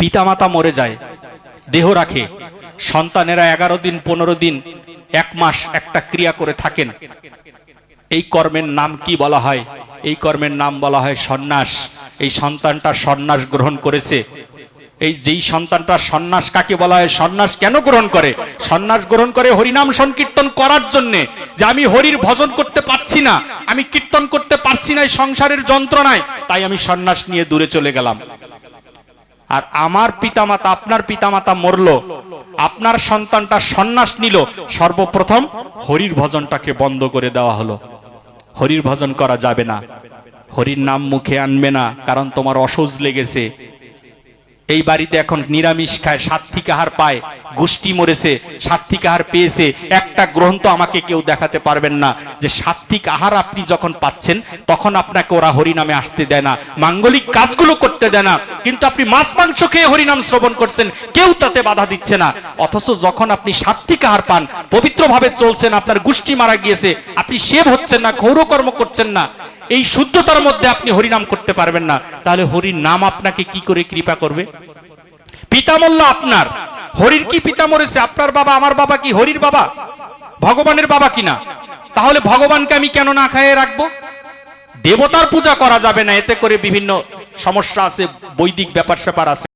পিতামাতা মরে যায়, দেহ রাখে। সন্তানেরা এগারো দিন, পনেরো দিন, এক মাস একটা ক্রিয়া করে থাকেন। এই কর্মের নাম কি বলা হয়? এই কর্মের নাম বলা হয় সন্ন্যাস। এই সন্তানটা সন্ন্যাস গ্রহণ করেছে। এই যেই সন্তানটা সন্ন্যাস কাকে বলা হয়? সন্ন্যাস কেন গ্রহণ করে? সন্ন্যাস গ্রহণ করে হরিনাম সংকীর্তন করার জন্যে যে আমি হরির ভজন করতে পারছি না, আমি কীর্তন করতে পারছি না সংসারের যন্ত্রণায়, তাই আমি সন্ন্যাস নিয়ে দূরে চলে গেলাম। আর আমার পিতামাতা, আপনার পিতামাতা মরল, আপনার সন্তানটা সন্ন্যাস নিল, সর্বপ্রথম হরির ভজনটাকে বন্ধ করে দেওয়া হলো। হরির ভজন করা যাবে না। হরির নাম মুখে আনবে না, কারণ তোমার অসুজ লেগেছে। এই বাড়িতে এখন নিরামিষ খায় সাত্বিক আহার পায়, গোষ্ঠী মরেছে সাত্বিক আহার পেয়েছে। একটা গ্রন্থ আমাকে কেউ দেখাতে পারবেন না যে সাত্বিক আহার আপনি যখন পাচ্ছেন, তখন আপনাকে ওরা হরিনামে আসতে দেয় না। মাঙ্গলিক কাজগুলো করতে দেয় না, কিন্তু আপনি মাছ মাংস খেয়ে হরিনাম শ্রবণ করছেন, কেউ তাতে বাধা দিচ্ছে না। অথচ যখন আপনি সাত্বিক আহার পান, পবিত্রভাবে চলছেন, আপনার গোষ্ঠী মারা গিয়েছে, আপনি সেব হচ্ছেন না গৌরকর্ম করছেন না। এই শুদ্ধতার মধ্যে আপনি হরিনাম করতে পারবেন না। তাহলে হরির নাম আপনাকে কি করে কৃপা করবে? পিতামল্য আপনার। হরির কি পিতা মরেছে? আপনার বাবা, আমার বাবা কি হরির বাবা? ভগবানের বাবা কিনা? তাহলে ভগবানকে আমি কেন না খাইয়ে রাখব? দেবতার পূজা করা যাবে না, এতে করে বিভিন্ন সমস্যা আছে, বৈদিক ব্যাপার স্যাপার আছে।